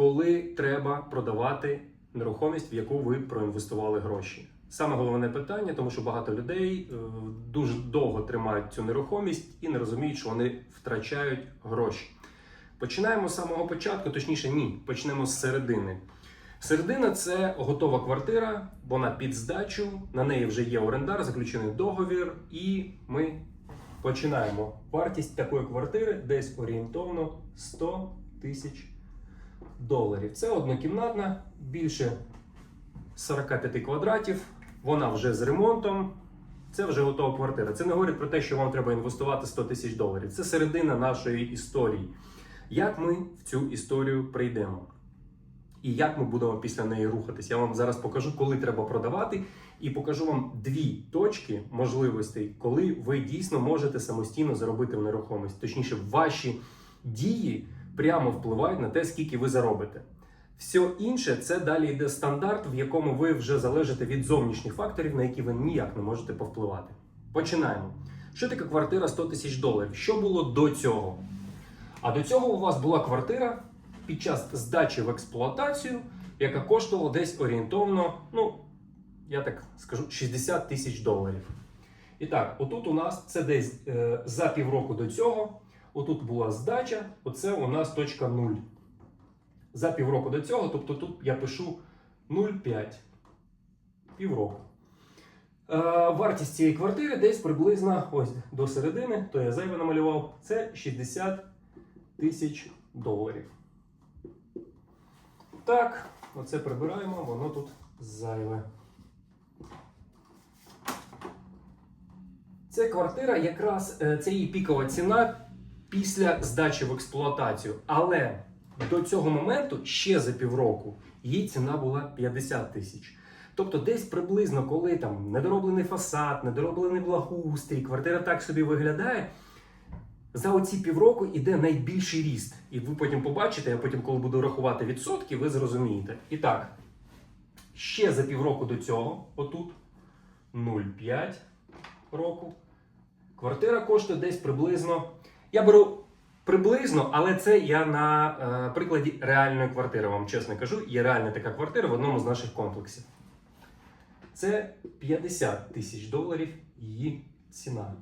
коли треба продавати нерухомість, в яку ви проінвестували гроші? Саме головне питання, тому що багато людей е, дуже довго тримають цю нерухомість і не розуміють, що вони втрачають гроші. Починаємо з самого початку, точніше, ні, почнемо з середини. Середина це готова квартира, вона під здачу, на неї вже є орендар, заключений договір, і ми починаємо. Вартість такої квартири десь орієнтовно 100 тисяч доларів. Це однокімнатна, більше 45 квадратів. Вона вже з ремонтом. Це вже готова квартира. Це не говорить про те, що вам треба інвестувати 100 тисяч доларів. Це середина нашої історії. Як ми в цю історію прийдемо? І як ми будемо після неї рухатись? Я вам зараз покажу, коли треба продавати, і покажу вам дві точки можливостей, коли ви дійсно можете самостійно заробити в нерухомість. Точніше, ваші дії прямо впливають на те, скільки ви заробите. Все інше це далі йде стандарт, в якому ви вже залежите від зовнішніх факторів, на які ви ніяк не можете повпливати. Починаємо. Що таке квартира 100 тисяч доларів? Що було до цього? А до цього у вас була квартира під час здачі в експлуатацію, яка коштувала десь орієнтовно, ну, я так скажу, 60 тисяч доларів. І так, отут у нас це десь е, за півроку до цього. Отут була здача, оце у нас точка 0. За півроку до цього, тобто тут я пишу 0,5. Півроку. Е, вартість цієї квартири десь приблизно ось до середини, то я зайве намалював, це 60 тисяч доларів. Так, оце прибираємо, воно тут зайве. Це квартира, якраз е, це її пікова ціна після здачі в експлуатацію. Але до цього моменту, ще за півроку, її ціна була 50 тисяч. Тобто, десь приблизно, коли там недороблений фасад, недороблений благоустрій, квартира так собі виглядає. За оці півроку іде найбільший ріст. І ви потім побачите, я потім, коли буду рахувати відсотки, ви зрозумієте. І так, ще за півроку до цього, отут 0,5 року. Квартира коштує десь приблизно. Я беру приблизно, але це я на е, прикладі реальної квартири, вам чесно кажу. Є реальна така квартира в одному з наших комплексів. Це 50 тисяч доларів її ціна.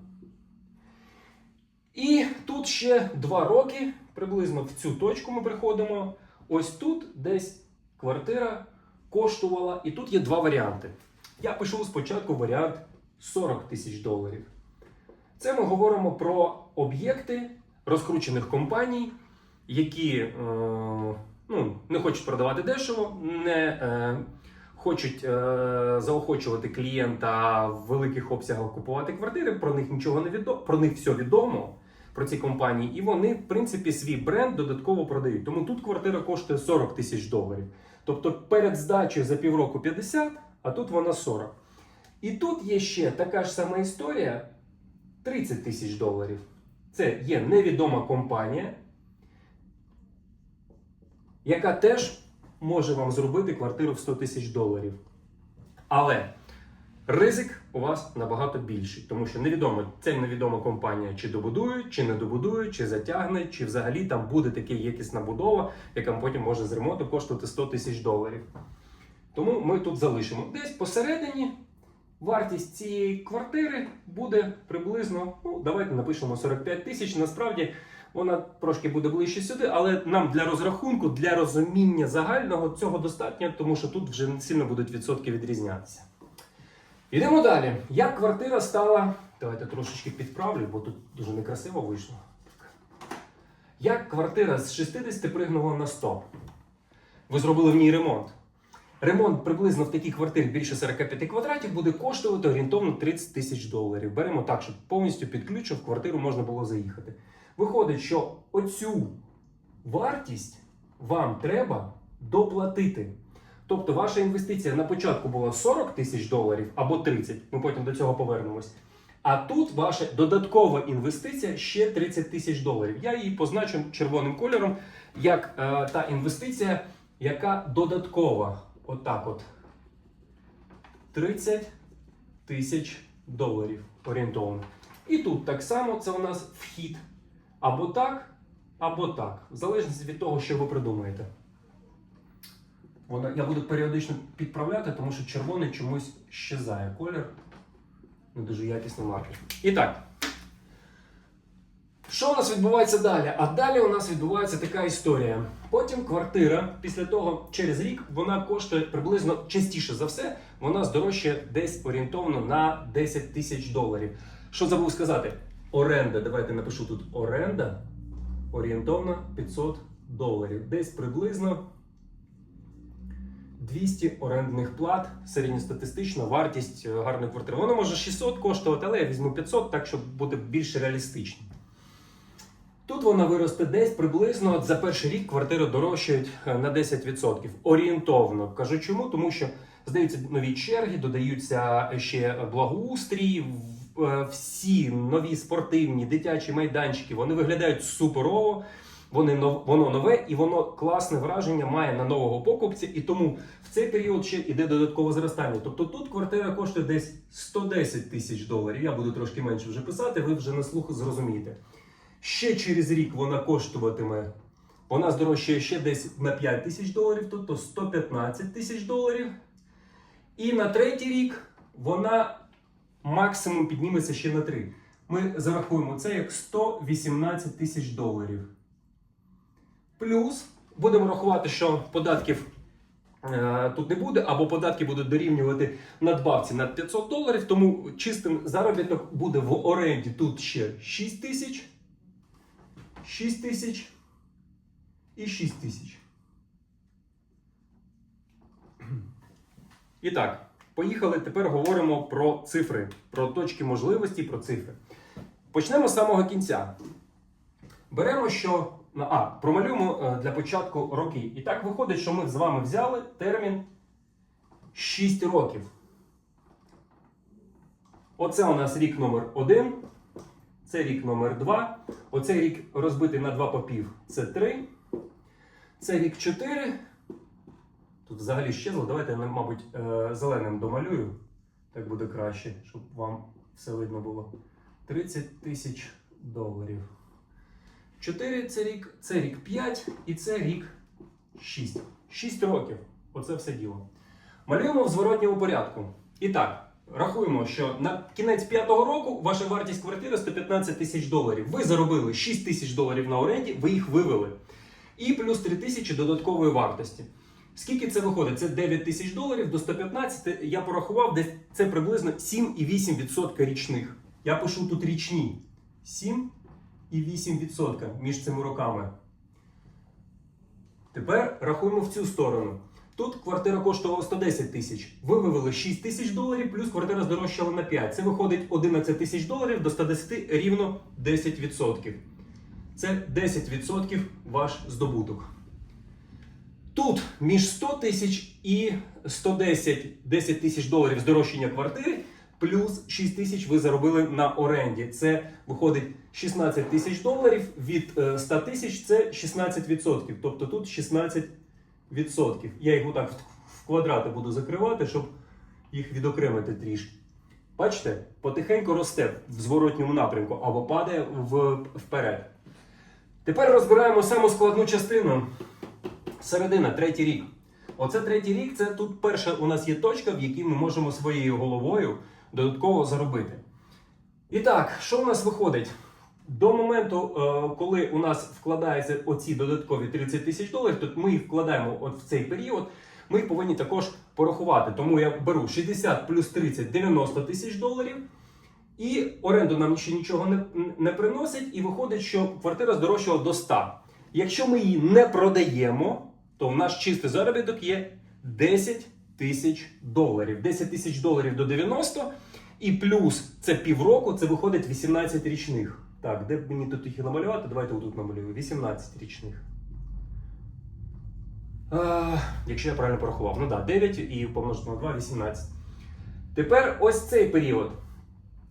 І тут ще два роки, приблизно в цю точку ми приходимо. Ось тут десь квартира коштувала, і тут є два варіанти. Я пишу спочатку варіант 40 тисяч доларів. Це ми говоримо про об'єкти розкручених компаній, які е, ну, не хочуть продавати дешево, не е, хочуть е, заохочувати клієнта в великих обсягах купувати квартири. Про них нічого не відомо, про них все відомо. Про ці компанії, і вони, в принципі, свій бренд додатково продають. Тому тут квартира коштує 40 тисяч доларів. Тобто перед здачею за півроку 50, а тут вона 40. І тут є ще така ж сама історія: 30 тисяч доларів. Це є невідома компанія, яка теж може вам зробити квартиру в 100 тисяч доларів. Але ризик у вас набагато більший, тому що невідомо, ця невідома компанія чи добудує, чи не добудує, чи затягне, чи взагалі там буде така якісна будова, яка потім може з ремонту коштувати 100 тисяч доларів. Тому ми тут залишимо. Десь посередині вартість цієї квартири буде приблизно, ну, давайте напишемо 45 тисяч. Насправді вона трошки буде ближче сюди, але нам для розрахунку, для розуміння загального цього достатньо, тому що тут вже сильно будуть відсотки відрізнятися. Йдемо далі. Як квартира стала. Давайте трошечки підправлю, бо тут дуже некрасиво вийшло. Як квартира з 60 пригнула на 100? Ви зробили в ній ремонт. Ремонт приблизно в такій квартирі більше 45 квадратів буде коштувати орієнтовно 30 тисяч доларів. Беремо так, щоб повністю під ключом в квартиру можна було заїхати. Виходить, що оцю вартість вам треба доплатити. Тобто ваша інвестиція на початку була 40 тисяч доларів або 30, ми потім до цього повернемось. А тут ваша додаткова інвестиція ще 30 тисяч доларів. Я її позначу червоним кольором як е, та інвестиція, яка додаткова. Отак от. 30 тисяч доларів орієнтовно. І тут так само це у нас вхід. Або так, або так. В залежності від того, що ви придумаєте. Воно, я буду періодично підправляти, тому що червоний чомусь щезає колір. Не дуже якісний маркер. І так. Що у нас відбувається далі? А далі у нас відбувається така історія. Потім квартира, після того, через рік, вона коштує приблизно частіше за все, вона здорожчає десь орієнтовно на 10 тисяч доларів. Що забув сказати? Оренда, давайте напишу тут оренда орієнтовно 500 доларів. Десь приблизно 200 орендних плат, середньостатистична вартість е, гарної квартири. Воно може 600 коштувати, але я візьму 500, так щоб бути більш реалістичним. Тут вона виросте десь приблизно за перший рік квартири дорожчають е, на 10%. Орієнтовно кажу чому, тому що здаються нові черги, додаються ще благоустрій, е, всі нові спортивні дитячі майданчики. Вони виглядають суперово. Вони воно нове і воно класне враження має на нового покупця, і тому в цей період ще йде додаткове зростання. Тобто тут квартира коштує десь 110 тисяч доларів. Я буду трошки менше вже писати, ви вже на слух зрозумієте. Ще через рік вона коштуватиме. Вона здорожчає ще десь на 5 тисяч доларів, тобто 115 тисяч доларів. І на третій рік вона максимум підніметься ще на 3. Ми зарахуємо це як 118 тисяч доларів. Плюс будемо рахувати, що податків е, тут не буде, або податки будуть дорівнювати надбавці на 500 доларів, тому чистим заробіток буде в оренді тут ще 6 тисяч. 6 тисяч і 6 тисяч. І так, поїхали. Тепер говоримо про цифри, про точки можливості, про цифри. Почнемо з самого кінця. Беремо, що. А, промалюємо е, для початку роки. І так виходить, що ми з вами взяли термін 6 років. Оце у нас рік номер 1. Це рік номер 2. Оцей рік розбитий на 2 попів. Це 3. Це рік 4. Тут взагалі щезло. Давайте я, мабуть, е, зеленим домалюю. Так буде краще, щоб вам все видно було. 30 тисяч доларів. 4 це рік, це рік 5 і це рік 6. 6 років. Оце все діло. Малюємо в зворотньому порядку. І так, рахуємо, що на кінець п'ятого року ваша вартість квартири 115 тисяч доларів. Ви заробили 6 тисяч доларів на оренді, ви їх вивели. І плюс 3 тисячі додаткової вартості. Скільки це виходить? Це 9 тисяч доларів до 115. Я порахував, десь це приблизно 7,8% річних. Я пишу тут річні. 7,8% між цими роками. Тепер рахуємо в цю сторону. Тут квартира коштувала 110 тисяч. Ви вивели 6 тисяч доларів, плюс квартира здорожчала на 5. Це виходить 11 тисяч доларів до 110 рівно 10%. Це 10% ваш здобуток. Тут між 100 тисяч і 110 10 тисяч доларів здорожчання квартири, плюс 6 тисяч ви заробили на оренді. Це виходить 16 тисяч доларів. Від е, 100 тисяч це 16%. Тобто тут 16%. Я їх отак в квадрати буду закривати, щоб їх відокремити трішки. Бачите, потихеньку росте в зворотньому напрямку або падає в, вперед. Тепер розбираємо саму складну частину. Середина, третій рік. Оце третій рік, це тут перша у нас є точка, в якій ми можемо своєю головою додатково заробити. І так, що у нас виходить? До моменту, е, коли у нас вкладаються оці додаткові 30 тисяч доларів, то ми їх вкладаємо от в цей період, ми їх повинні також порахувати. Тому я беру 60 плюс 30 90 тисяч доларів. І оренду нам ще нічого не, не приносить, і виходить, що квартира здорожчала до 100. Якщо ми її не продаємо, то в наш чистий заробіток є 10 тисяч доларів. 10 тисяч доларів до 90, і плюс це півроку, це виходить 18 річних. Так, де б мені тут їх намалювати? Давайте отут намалюю. 18 річних. А, якщо я правильно порахував. Ну так, да, 9 і помножити на 2 18. Тепер ось цей період.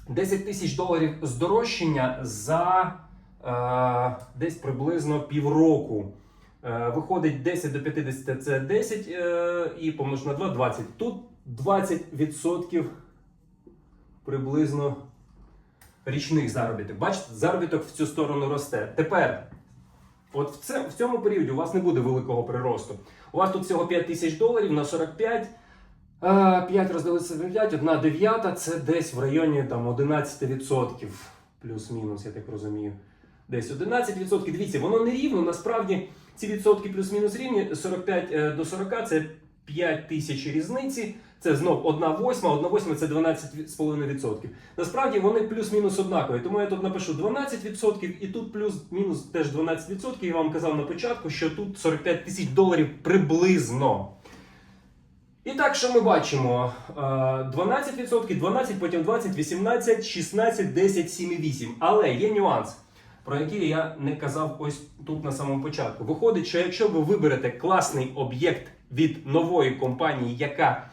10 тисяч доларів здорожчання за е, десь приблизно півроку. Е, виходить 10 до 50 це 10 е, і помножити на 2 20. Тут 20% приблизно річних заробіток. Бачите, заробіток в цю сторону росте. Тепер От в, це, в цьому періоді у вас не буде великого приросту. У вас тут всього 5 тисяч доларів на 45. е, 5 розділиться на 5, 1 дев'ята це десь в районі там, 11%. Плюс-мінус, я так розумію. Десь 11%. Дивіться, воно не рівно. Насправді ці відсотки плюс-мінус рівні 45 е, до 40 це 5 тисяч різниці. Це знов 1 восьма, 1 восьма це 12,5%. Насправді вони плюс-мінус однакові. Тому я тут напишу 12% і тут плюс-мінус теж 12%. Я вам казав на початку, що тут 45 тисяч доларів приблизно. І так, що ми бачимо? Е, 12%, 12, потім 20, 18, 16, 10, 7,8. Але є нюанс, про який я не казав ось тут на самому початку. Виходить, що якщо ви виберете класний об'єкт від нової компанії, яка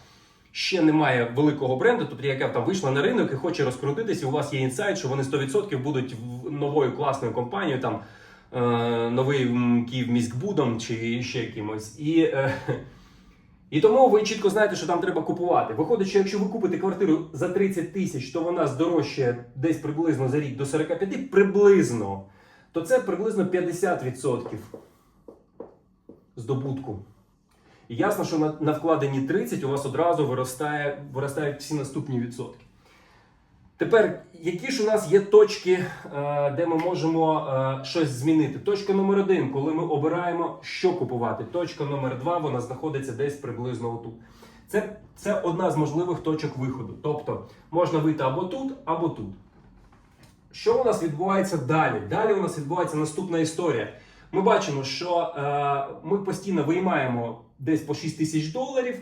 ще не має великого бренду, тобто яка там вийшла на ринок і хоче розкрутитися, у вас є інсайт, що вони 100% будуть новою класною компанією, там е, новий м, Київміськбудом чи ще якимось. І, е, і тому ви чітко знаєте, що там треба купувати. Виходить, що якщо ви купите квартиру за 30 тисяч, то вона здорожчає десь приблизно за рік до 45, приблизно, то це приблизно 50% здобутку. І ясно, що на, на вкладенні 30 у вас одразу виростає, виростають всі наступні відсотки. Тепер, які ж у нас є точки, е, де ми можемо е, щось змінити? Точка номер один, коли ми обираємо, що купувати. Точка номер два, вона знаходиться десь приблизно отут. Це, це одна з можливих точок виходу. Тобто можна вийти або тут, або тут. Що у нас відбувається далі? Далі у нас відбувається наступна історія. Ми бачимо, що е, ми постійно виймаємо десь по 6 тисяч доларів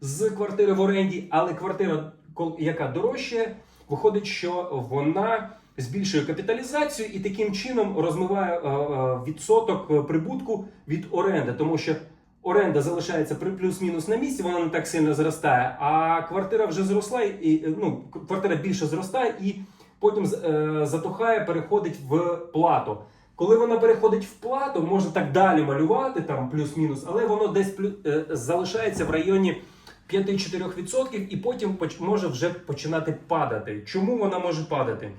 з квартири в оренді, але квартира, яка дорожчає, виходить, що вона збільшує капіталізацію і таким чином розмиває е, е, відсоток прибутку від оренди, тому що оренда залишається при плюс-мінус на місці, вона не так сильно зростає, а квартира вже зросла, і ну, квартира більше зростає і потім затухає, переходить в плату. Коли вона переходить в плату, можна так далі малювати, там плюс-мінус, але воно десь плю, е, залишається в районі 5-4% і потім може вже починати падати. Чому вона може падати?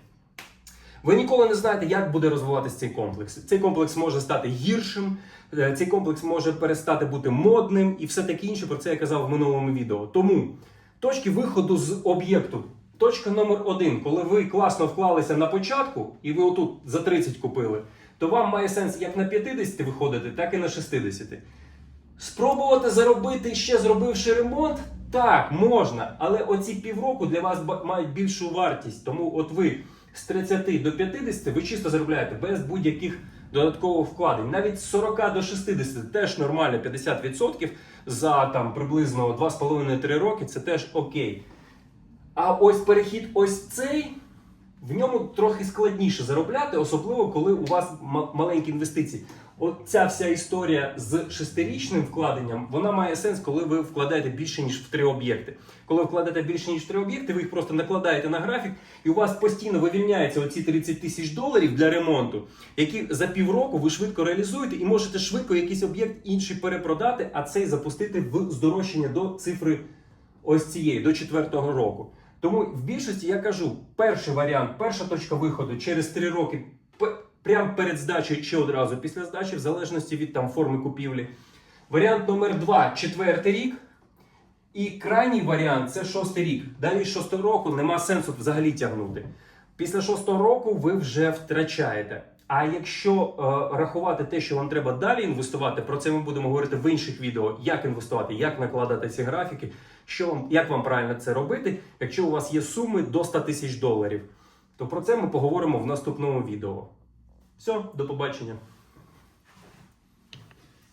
Ви ніколи не знаєте, як буде розвиватися цей комплекс. Цей комплекс може стати гіршим, е, цей комплекс може перестати бути модним і все таке інше. Про це я казав в минулому відео. Тому точки виходу з об'єкту. Точка номер один, коли ви класно вклалися на початку, і ви отут за 30 купили, то вам має сенс як на 50 виходити, так і на 60. Спробувати заробити ще зробивши ремонт? Так, можна, але оці півроку для вас мають більшу вартість. Тому от ви з 30 до 50 ви чисто заробляєте без будь-яких додаткових вкладень. Навіть з 40 до 60 теж нормально 50% за там приблизно 2,5-3 роки це теж окей. А ось перехід ось цей. В ньому трохи складніше заробляти, особливо коли у вас ма- маленькі інвестиції. От ця вся історія з шестирічним вкладенням, вона має сенс, коли ви вкладаєте більше ніж в три об'єкти. Коли ви вкладаєте більше ніж в три об'єкти, ви їх просто накладаєте на графік, і у вас постійно вивільняється оці 30 тисяч доларів для ремонту, які за півроку ви швидко реалізуєте і можете швидко якийсь об'єкт інший перепродати, а цей запустити в здорожчання до цифри ось цієї, до четвертого року. Тому в більшості я кажу, перший варіант, перша точка виходу через 3 роки, прямо перед здачею чи одразу після здачі, в залежності від там форми купівлі. Варіант номер 2 четвертий рік. І крайній варіант це шостий рік. Далі шостого року нема сенсу взагалі тягнути. Після шостого року ви вже втрачаєте. А якщо е, рахувати те, що вам треба далі інвестувати, про це ми будемо говорити в інших відео, як інвестувати, як накладати ці графіки, що вам, як вам правильно це робити, якщо у вас є суми до 100 тисяч доларів. То про це ми поговоримо в наступному відео. Все, до побачення.